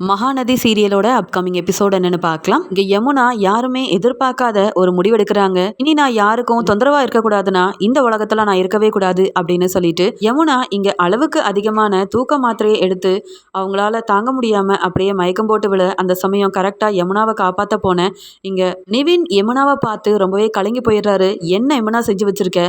Mahanadi சீரியலோட upcoming episode என்னன்னு பார்க்கலாம். இங்க யமுனா யாருமே எதிர்பார்க்காத ஒரு முடிவெடுக்கிறாங்க. இனி நான் யாருக்கும் தொந்தரவா இருக்கக்கூடாதுன்னா இந்த உலகத்துல நான் இருக்கவே கூடாது அப்படின்னு சொல்லிட்டு யமுனா இங்க அளவுக்கு அதிகமான தூக்க மாத்திரையை எடுத்து அவங்களால தாங்க முடியாம அப்படியே மயக்கம் போட்டு விழ அந்த சமயம் கரெக்டா யமுனாவை காப்பாத்த போனேன் இங்க நிவின் யமுனாவை பார்த்து ரொம்பவே கலங்கி போயிடுறாரு. என்ன யமுனா செஞ்சு வச்சிருக்க?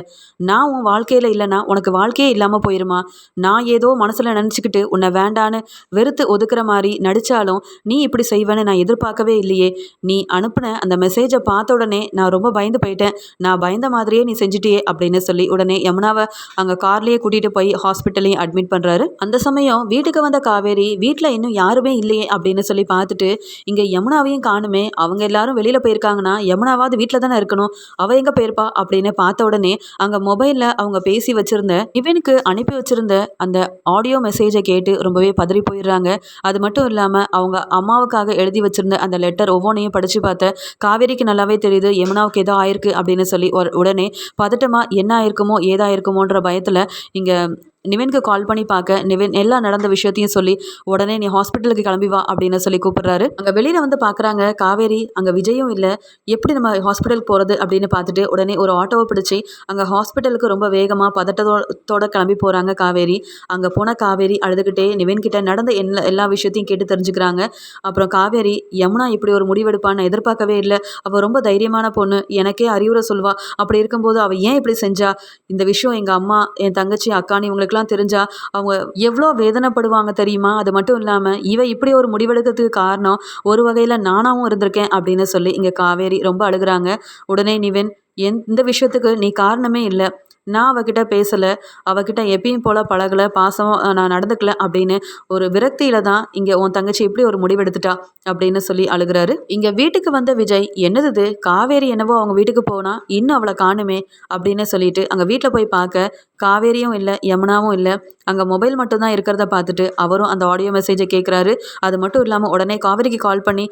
நான் உன் வாழ்க்கையில இல்லைன்னா உனக்கு வாழ்க்கையே இல்லாம போயிருமா? நான் ஏதோ மனசுல நினைச்சுக்கிட்டு உன்னை வேண்டான்னு வெறுத்து ஒதுக்குற மாதிரி நடிச்சாலும் நீ இப்படி செய்வேன்னு நான் எதிர்பார்க்கவே இல்லையே. நீ அனுப்பின அந்த மெசேஜை பார்த்த உடனே நான் ரொம்ப பயந்து போயிட்டேன். நான் பயந்த மாதிரியே நீ செஞ்சிட்டியே அப்படின்னு சொல்லி உடனே யமுனாவை அங்கே கார்லேயே கூட்டிகிட்டு போய் ஹாஸ்பிட்டலையும் அட்மிட் பண்ணுறாரு அந்த சமயம் வீட்டுக்கு வந்த காவேரி வீட்டில் இன்னும் யாருமே இல்லையே அப்படின்னு சொல்லி பார்த்துட்டு இங்கே யமுனாவையும் காணுமே. அவங்க எல்லாரும் வெளியில் போயிருக்காங்கன்னா யமுனாவாவது வீட்டில் தானே இருக்கணும். அவ எங்கே போயிருப்பா? அப்படின்னு பார்த்த உடனே அங்கே மொபைலில் அவங்க பேசி வச்சுருந்த இவனுக்கு அனுப்பி வச்சுருந்த அந்த ஆடியோ மெசேஜை கேட்டு ரொம்பவே பதறி போயிடுறாங்க. அது மட்டும் இல்லாமல் அவங்க அம்மாவுக்காக எழுதி வச்சிருந்த அந்த லெட்டர் ஒவ்வொன்றையும் படித்து பார்த்த காவேரிக்கு நல்லாவே தெரியுது யமுனாவுக்கு ஏதோ ஆயிருக்கு அப்படின்னு சொல்லி ஒரு- உடனே பதட்டமாக என்ன ஆயிருக்குமோ ஏதாயிருக்குமோன்ற பயத்தில் இங்கே நிவின்க்கு கால் பண்ணி பார்க்க நிவின் எல்லா நடந்த விஷயத்தையும் சொல்லி உடனே நீ ஹாஸ்பிட்டலுக்கு கிளம்பி வா அப்படின்னு சொல்லி கூப்பிடுறாரு. அங்கே வெளியில் வந்து பார்க்குறாங்க காவேரி அங்கே விஜயும் இல்லை எப்படி நம்ம ஹாஸ்பிட்டலுக்கு போகிறது அப்படின்னு பார்த்துட்டு உடனே ஒரு ஆட்டோவை பிடிச்சி அங்கே ஹாஸ்பிட்டலுக்கு ரொம்ப வேகமாக பதட்டத்தோட கிளம்பி போகிறாங்க காவேரி. அங்கே போன காவேரி அழுதுகிட்டே நிவின் கிட்ட நடந்த எல்லா எல்லா விஷயத்தையும் கேட்டு தெரிஞ்சுக்கிறாங்க. அப்புறம் காவேரி யமுனா இப்படி ஒரு முடிவெடுப்பான்னு எதிர்பார்க்கவே இல்லை. அவள் ரொம்ப தைரியமான பொண்ணு. எனக்கே அறிவுரை சொல்வா. அப்படி இருக்கும்போது அவள் ஏன் இப்படி செஞ்சா? இந்த விஷயம் எங்கள் அம்மா என் தங்கச்சி அக்கானி அவங்களுக்குலாம் தெரிஞ்சா அவங்க எவ்வளோ வேதனைப்படுவாங்க தெரியுமா? அது மட்டும் இல்லாமல் இவ இப்படி ஒரு முடிவெடுக்கிறதுக்கு காரணம் ஒரு வகையில் நானாகவும் இருந்திருக்கேன் அப்படின்னு சொல்லி இங்கே காவேரி ரொம்ப அழுகுறாங்க. உடனே நிவின் எந்த விஷயத்துக்கு நீ காரணமே இல்லை. நான் அவகிட்ட பேசலை அவகிட்ட எப்பயும் போல் பழகலை பாசம் நான் நடந்துக்கல அப்படின்னு ஒரு விரக்தியில் தான் இங்கே உன் தங்கச்சி இப்படி ஒரு முடிவெடுத்துட்டா அப்படின்னு சொல்லி அழுகுறாரு. இங்கே வீட்டுக்கு வந்த விஜய் என்னது காவேரி என்னவோ அவங்க வீட்டுக்கு போனால் இன்னும் அவளை காணுமே அப்படின்னு சொல்லிட்டு அங்கே வீட்டில் போய் பார்க்க காவேரியும் இல்லை யமுனாவும் இல்லை அங்கே மொபைல் மட்டும்தான் இருக்கிறத பார்த்துட்டு அவரும் அந்த ஆடியோ மெசேஜை கேட்குறாரு அது மட்டும் இல்லாமல் உடனே காவேரிக்கு கால் பண்ணி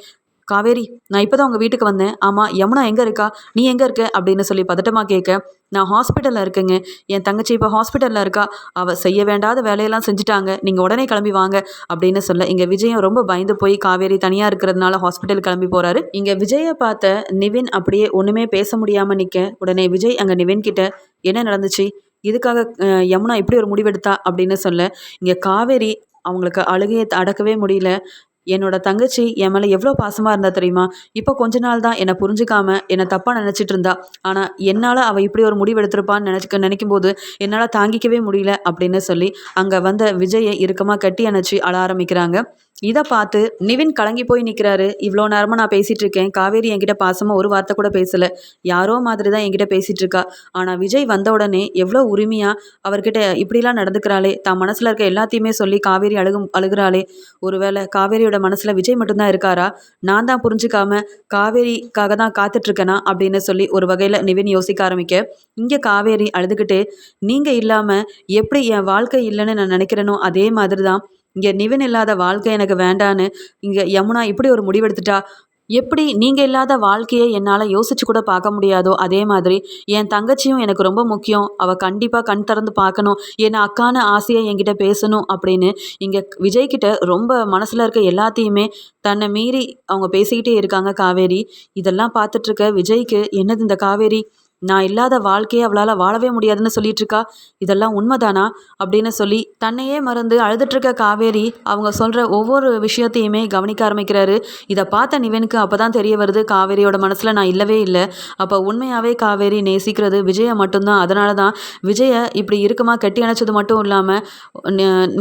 காவேரி நான் இப்போ தான் உங்கள் வீட்டுக்கு வந்தேன். ஆமாம் யமுனா எங்கே இருக்கா? நீ எங்கே இருக்க? அப்படின்னு சொல்லி பதட்டமாக கேட்க நான் ஹாஸ்பிட்டலில் இருக்கேங்க. என் தங்கச்சி இப்போ ஹாஸ்பிட்டலில் இருக்கா? அவள் செய்ய வேண்டாத வேலையெல்லாம் செஞ்சுட்டாங்க. நீங்கள் உடனே கிளம்பி வாங்க அப்படின்னு சொல்ல இங்கே விஜயம் ரொம்ப பயந்து போய் காவேரி தனியாக இருக்கிறதுனால ஹாஸ்பிட்டல் கிளம்பி போகிறாரு இங்கே விஜயை பார்த்த நிவின் அப்படியே ஒன்றுமே பேச முடியாமல் நிற்க உடனே விஜய் அங்கே நிவின் கிட்ட என்ன நடந்துச்சு? இதுக்காக யமுனா இப்படி ஒரு முடிவெடுத்தா? அப்படின்னு சொல்ல இங்கே காவேரி அவங்களுக்கு அழுகையை அடக்கவே முடியல. என்னோட தங்கச்சி என் மேலே எவ்வளோ பாசமாக இருந்தா தெரியுமா? இப்போ கொஞ்ச நாள் தான் என்னை புரிஞ்சுக்காம என்னை தப்பாக நினச்சிட்டு இருந்தா. ஆனால் என்னால் அவள் இப்படி ஒரு முடிவு எடுத்திருப்பான்னு நினச்சிக்க நினைக்கும் போது என்னால் தாங்கிக்கவே முடியல அப்படின்னு சொல்லி அங்கே வந்த விஜயை இறுக்கமாக கட்டி அணைச்சி அழ ஆரம்பிக்கிறாங்க. இதை பார்த்து நிவின் கலங்கி போய் நிற்கிறாரு இவ்வளோ நேரமாக நான் பேசிகிட்டு இருக்கேன். காவேரி என்கிட்ட பாசமாக ஒரு வார்த்தை கூட பேசலை. யாரோ மாதிரி தான் என்கிட்ட பேசிகிட்டு இருக்கா. ஆனால் விஜய் வந்த உடனே எவ்வளோ உரிமையாக அவர்கிட்ட இப்படிலாம் நடந்துக்கிறாளே. தான் மனசில் இருக்க எல்லாத்தையுமே சொல்லி காவேரி அழுகும் அழுகிறாளே. ஒருவேளை காவேரியோட மனசில் விஜய் மட்டும்தான் இருக்காரா? நான் தான் புரிஞ்சுக்காம காவேரிக்காக தான் காத்துட்ருக்கேனா? அப்படின்னு சொல்லி ஒரு வகையில் நிவின் யோசிக்க ஆரம்பிக்க இங்கே காவேரி அழுதுகிட்டு நீங்கள் இல்லாமல் எப்படி என் வாழ்க்கை இல்லைன்னு நான் நினைக்கிறேனோ அதே மாதிரி தான் இங்கே நிவின் இல்லாத வாழ்க்கை எனக்கு வேண்டான்னு இங்கே யமுனா இப்படி ஒரு முடிவெடுத்துட்டா எப்படி நீங்கள் இல்லாத வாழ்க்கையை என்னால் யோசிச்சு கூட பார்க்க முடியாதோ அதே மாதிரி என் தங்கச்சியும் எனக்கு ரொம்ப முக்கியம். அவள் கண்டிப்பாக கண் திறந்து பார்க்கணும். என் அக்கான ஆசையை என்கிட்ட பேசணும் அப்படின்னு இங்கே விஜய்கிட்ட ரொம்ப மனசில் இருக்க எல்லாத்தையுமே தன்னை மீறி அவங்க பேசிக்கிட்டே இருக்காங்க காவேரி. இதெல்லாம் பார்த்துட்டு இருக்க விஜய்க்கு என்னது இந்த காவேரி? நான் இல்லாத வாழ்க்கையை அவளால் வாழவே முடியாதுன்னு சொல்லிட்டு இருக்கா இதெல்லாம் உண்மைதானா? அப்படின்னு சொல்லி தன்னையே மறந்து அழுதுட்டு காவேரி அவங்க சொல்கிற ஒவ்வொரு விஷயத்தையுமே கவனிக்க ஆரம்பிக்கிறாரு. இதை பார்த்த நிவனுக்கு அப்போ தான் தெரிய வருது காவேரியோட மனசில் நான் இல்லவே இல்லை. அப்போ உண்மையாகவே காவேரி நேசிக்கிறது விஜயை மட்டும்தான். அதனால தான் விஜயை இப்படி இறுக்கமாக கட்டி அணைச்சது மட்டும் இல்லாமல்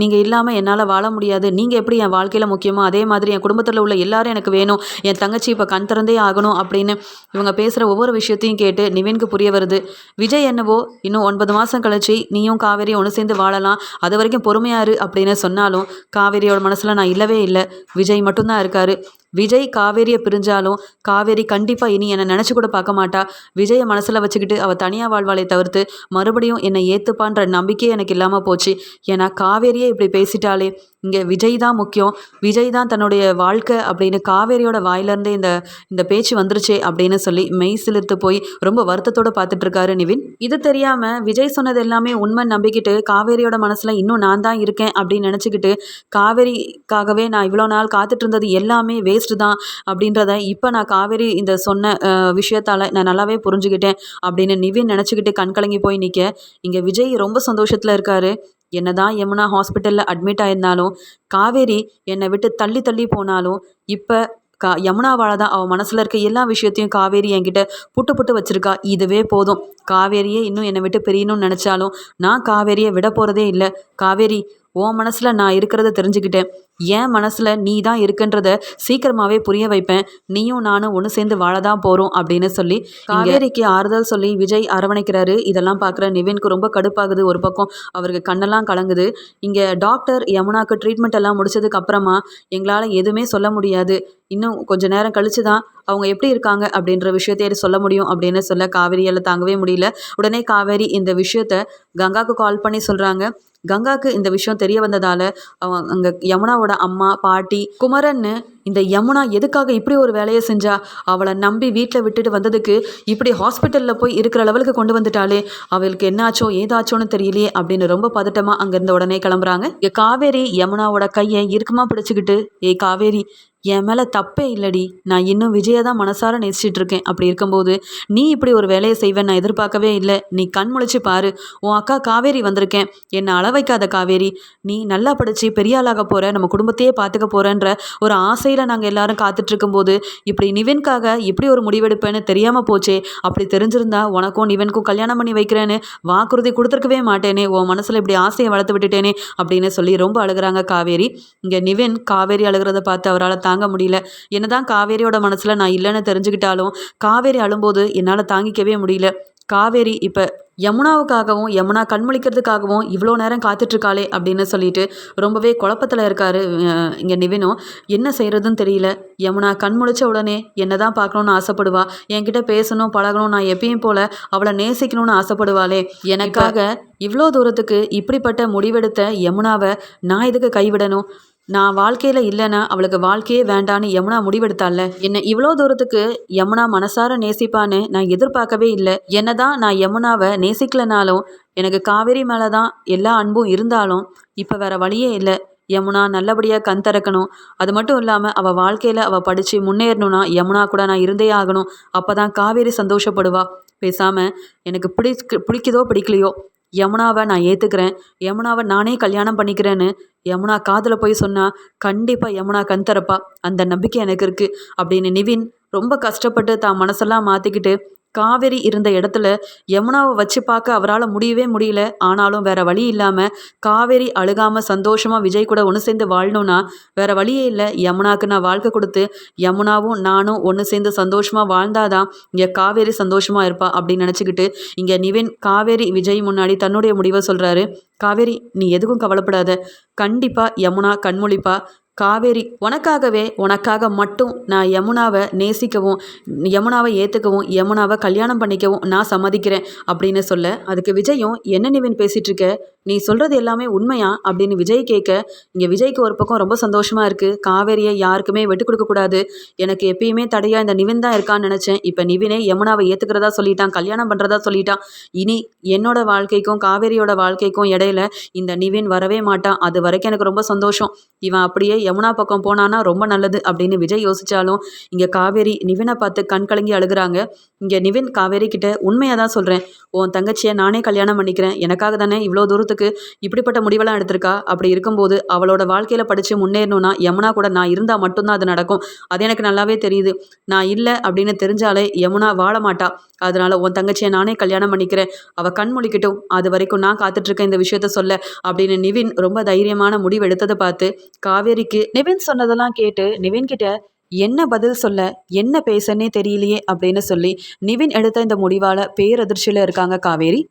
நீங்கள் இல்லாமல் என்னால் வாழ முடியாது. நீங்கள் எப்படி என் வாழ்க்கையில் முக்கியமோ அதே மாதிரி என் குடும்பத்தில் உள்ள எல்லாரும் எனக்கு வேணும். என் தங்கச்சி இப்போ கண் திறந்தே ஆகணும் அப்படின்னு இவங்க பேசுகிற ஒவ்வொரு விஷயத்தையும் கேட்டு நிவின்க்கு புரிய வருது. விஜய் என்னவோ இன்னும் ஒன்பது மாதம் கழிச்சு நீயும் காவேரியும் ஒன்று சேர்ந்து வாழலாம். அது வரைக்கும் பொறுமையாரு அப்படின்னு சொன்னாலும் காவேரியோட மனசில் நான் இல்லவே இல்லை. விஜய் மட்டும்தான் இருக்காரு. விஜய் காவேரியை பிரிஞ்சாலும் காவேரி கண்டிப்பாக இனி என்னை நினச்சி கூட பார்க்க மாட்டா. விஜயை மனசில் வச்சுக்கிட்டு அவள் தனியாக வாழ்வாளை தவிர்த்து மறுபடியும் என்னை ஏற்றுப்பான்ற நம்பிக்கையே எனக்கு இல்லாமல் போச்சு. ஏன்னா காவேரியே இப்படி பேசிட்டாலே இங்கே விஜய் தான் முக்கியம். விஜய் தான் தன்னுடைய வாழ்க்கை அப்படின்னு காவேரியோட வாயிலேருந்தே இந்த இந்த பேச்சு வந்துருச்சே அப்படின்னு சொல்லி மெய் சிலிர்த்து போய் ரொம்ப வருத்தத்தோடு பார்த்துட்ருக்காரு நிவின். இது தெரியாமல் விஜய் சொன்னது எல்லாமே உண்மை நம்பிக்கிட்டு காவேரியோட மனசில் இன்னும் நான் தான் இருக்கேன் அப்படின்னு நினச்சிக்கிட்டு காவேரிக்காகவே நான் இவ்வளோ நாள் காத்துட்டு இருந்தது எல்லாமே வேஸ்ட்டு தான் அப்படின்றத இப்போ நான் காவேரி இந்த சொன்ன விஷயத்தால் நான் நல்லாவே புரிஞ்சுக்கிட்டேன் அப்படின்னு நிவின் நினச்சிக்கிட்டு கண் கலங்கி போய் நிற்க இங்கே விஜய் ரொம்ப சந்தோஷத்தில் இருக்கார். என்னதான் யமுனா ஹாஸ்பிட்டலில் அட்மிட் ஆயிருந்தாலும் காவேரி என்னை விட்டு தள்ளி தள்ளி போனாலும் இப்போ கா யமுனாவால் தான் அவள் மனசில் இருக்க எல்லா விஷயத்தையும் காவேரி என்கிட்ட புட்டு புட்டு வச்சுருக்கா. இதுவே போதும். காவேரியே இன்னும் என்னை விட்டு பிரியணும்னு நினச்சாலும் நான் காவேரியை விட போகிறதே இல்லை. காவேரி உன் மனசில் நான் இருக்கிறத தெரிஞ்சுக்கிட்டேன். என் மனசில் நீ தான் இருக்குன்றத சீக்கிரமாகவே புரிய வைப்பேன். நீயும் நானும் ஒன்று சேர்ந்து வாழ தான் போகிறோம் அப்படின்னு சொல்லி காவேரிக்கு ஆறுதல் சொல்லி விஜய் அரவணைக்கிறாரு. இதெல்லாம் பார்க்குற நிவின்க்கு ரொம்ப கடுப்பாகுது ஒரு பக்கம். அவருக்கு கண்ணெல்லாம் கலங்குது. இங்கே டாக்டர் யமுனாக்கு ட்ரீட்மெண்ட் எல்லாம் முடிச்சதுக்கு அப்புறமா எங்களால் எதுவுமே சொல்ல முடியாது. இன்னும் கொஞ்ச நேரம் கழிச்சு தான் அவங்க எப்படி இருக்காங்க அப்படின்ற விஷயத்தையே சொல்ல முடியும் அப்படின்னு சொல்ல காவேரியால் தாங்கவே முடியல. உடனே காவேரி இந்த விஷயத்த கங்காவுக்கு கால் பண்ணி சொல்கிறாங்க கங்காவுக்கு இந்த விஷயம் தெரிய வந்ததால் அவன் அங்கே யமுனாவோட அம்மா பாட்டி குமரன்னு இந்த யமுனா எதுக்காக இப்படி ஒரு வேலையை செஞ்சா? அவளை நம்பி வீட்டில் விட்டுட்டு வந்ததுக்கு இப்படி ஹாஸ்பிட்டலில் போய் இருக்கிற லெவலுக்கு கொண்டு வந்துட்டாலே அவளுக்கு என்னாச்சோ ஏதாச்சோன்னு தெரியலையே அப்படின்னு ரொம்ப பதட்டமாக அங்கேருந்து உடனே கிளம்புறாங்க. காவேரி யமுனாவோட கையை இறுக்கமாக பிடிச்சிக்கிட்டு ஏய் காவேரி என் மேலே தப்பே இல்லடி. நான் இன்னும் விஜயை தான் மனசார நேசிச்சிட்டு இருக்கேன். அப்படி இருக்கும்போது நீ இப்படி ஒரு வேலையை செய்வேன் நான் எதிர்பார்க்கவே இல்லை. நீ கண் முழிச்சு பாரு. உன் அக்கா காவேரி வந்திருக்கேன். என்னை அளவைக்காத காவேரி. நீ நல்லா படித்து பெரிய ஆளாக போகிற நம்ம குடும்பத்தையே பார்த்துக்க போகிறன்ற ஒரு ஆசை ஆசையில் நாங்கள் எல்லாரும் காத்துட்ருக்கும்போது இப்படி நிவின்காக இப்படி ஒரு முடிவெடுப்பேன்னு தெரியாமல் போச்சே அப்படி தெரிஞ்சிருந்தா உனக்கும் நிவனுக்கும் கல்யாணம் பண்ணி வைக்கிறேன்னு வாக்குறுதி கொடுத்துருக்கவே மாட்டேனே உன் மனசில் இப்படி ஆசையை வளர்த்து விட்டுட்டேனே அப்படின்னு சொல்லி ரொம்ப அழுகிறாங்க காவேரி. இங்கே நிவன் காவேரி அழுகிறத பார்த்து அவரால் தாங்க தாங்க முடியல. என்னதான் காவேரியோட மனசில் நான் இல்லைன்னு தெரிஞ்சுக்கிட்டாலும் காவேரி அழும்போது என்னால் தாங்கிக்கவே முடியல. காவேரி இப்போ யமுனாவுக்காகவும் யமுனா கண்மொழிக்கிறதுக்காகவும் இவ்வளோ நேரம் காத்துட்ருக்காளே அப்படின்னு சொல்லிட்டு ரொம்பவே குழப்பத்தில் இருக்கார் இங்கே நிவினும் என்ன செய்கிறதுன்னு தெரியல. யமுனா கண்முழிச்ச உடனே என்ன தான் பார்க்கணுன்னு ஆசைப்படுவா? என்கிட்ட பேசணும் பழகணும் நான் எப்பயும் போல் அவளை நேசிக்கணும்னு ஆசைப்படுவாளே. எனக்காக இவ்வளோ தூரத்துக்கு இப்படிப்பட்ட முடிவெடுத்த யமுனாவை நான் இதுக்கு கைவிடணும்? நான் வாழ்க்கையில் இல்லைன்னா அவளுக்கு வாழ்க்கையே வேண்டான்னு யமுனா முடிவெடுத்தால என்னை இவ்வளோ தூரத்துக்கு யமுனா மனசார நேசிப்பான்னு நான் எதிர்பார்க்கவே இல்லை. என்ன தான் நான் யமுனாவை நேசிக்கலனாலும் எனக்கு காவேரி மேலே தான் எல்லா அன்பும் இருந்தாலும் இப்போ வேற வழியே இல்லை. யமுனா நல்லபடியாக கண் திறக்கணும். அது மட்டும் இல்லாமல் அவள் வாழ்க்கையில் அவள் படித்து முன்னேறணும்னா யமுனா கூட நான் இருந்தே ஆகணும். அப்போ தான் காவேரி சந்தோஷப்படுவா. பேசாமல் எனக்கு பிடிக்க பிடிக்குதோ பிடிக்கலையோ யமுனாவை நான் ஏற்றுக்கிறேன் யமுனாவை நானே கல்யாணம் பண்ணிக்கிறேன்னு யமுனா காதில் போய் சொன்னால் கண்டிப்பாக யமுனா கண் திறப்பா. அந்த நம்பிக்கை எனக்கு இருக்குது அப்படின்னு நிவின் ரொம்ப கஷ்டப்பட்டு தான் மனசெல்லாம் மாற்றிக்கிட்டு காவேரி இருந்த இடத்துல யமுனாவை வச்சு பார்க்க அவரால் முடியவே முடியல. ஆனாலும் வேற வழி இல்லாமல் காவேரி அழுகாமல் சந்தோஷமாக விஜய் கூட ஒன்று சேர்ந்து வாழணும்னா வேற வழியே இல்லை. யமுனாவுக்கு நான் வாழ்க்கை கொடுத்து யமுனாவும் நானும் ஒன்று சேர்ந்து சந்தோஷமாக வாழ்ந்தாதான் இங்கே காவேரி சந்தோஷமாக இருப்பா அப்படின்னு நினச்சிக்கிட்டு இங்கே நிவின் காவேரி விஜய் முன்னாடி தன்னுடைய முடிவை சொல்கிறாரு காவேரி நீ எதுக்கும் கவலைப்படாத. கண்டிப்பாக யமுனா கண்மொழிப்பா. காவேரி உனக்காகவே உனக்காக மட்டும் நான் யமுனாவை நேசிக்கவும் யமுனாவை ஏற்றுக்கவும் யமுனாவை கல்யாணம் பண்ணிக்கவும் நான் சம்மதிக்கிறேன் அப்படின்னு சொல்ல அதுக்கு விஜயும் என்ன நிவின் பேசிகிட்டு இருக்க? நீ சொல்கிறது எல்லாமே உண்மையா? அப்படின்னு விஜய் கேட்க இங்கே விஜய்க்கு ஒரு பக்கம் ரொம்ப சந்தோஷமாக இருக்குது காவேரியை யாருக்குமே விட்டு கொடுக்கக்கூடாது எனக்கு எப்பயுமே தடையாக இந்த நிவின் தான் இருக்கான்னு நினச்சேன். இப்போ நிவினே யமுனாவை ஏற்றுக்கிறதா சொல்லிட்டான். கல்யாணம் பண்ணுறதா சொல்லிட்டான். இனி என்னோட வாழ்க்கைக்கும் காவேரியோட வாழ்க்கைக்கும் இடையில இந்த நிவின் வரவே மாட்டான். அது வரைக்கும் எனக்கு ரொம்ப சந்தோஷம். இவன் அப்படியே யமுனா பக்கம் போனானா ரொம்ப நல்லது அப்படின்னு விஜய் யோசிச்சாலும் இங்கே காவேரி நிவினை பார்த்து கண் கலங்கி அழுகிறாங்க. இங்கே நிவின் காவேரி கிட்ட உண்மையாக தான் சொல்கிறேன் உன் தங்கச்சியை நானே கல்யாணம் பண்ணிக்கிறேன். எனக்காக தானே இவ்வளோ தூரத்துக்கு இப்படிப்பட்ட முடிவெல்லாம் எடுத்திருக்கா? அப்படி இருக்கும்போது அவளோட வாழ்க்கையில் படித்து முன்னேறணும்னா யமுனா கூட நான் இருந்தால் மட்டும்தான் அது நடக்கும். அது எனக்கு நல்லாவே தெரியுது. நான் இல்லை அப்படின்னு தெரிஞ்சாலே யமுனா வாழ மாட்டா அதனால உன் தங்கச்சியை நானே கல்யாணம் பண்ணிக்கிறேன். அவள் கண் முழிக்கட்டும். அது வரைக்கும் நான் காத்துட்ருக்கேன் இந்த விஷயத்த சொல்ல அப்படின்னு நிவின் ரொம்ப தைரியமான முடிவு எடுத்ததை பார்த்து காவேரிக்கு நிவின் சொன்னதெல்லாம் கேட்டு நிவின் கிட்ட என்ன பதில் சொல்ல என்ன பேசன்னே தெரியலையே அப்படின்னு சொல்லி நிவின் எடுத்த இந்த முடிவால் பேரதிர்ச்சியில் இருக்காங்க காவேரி.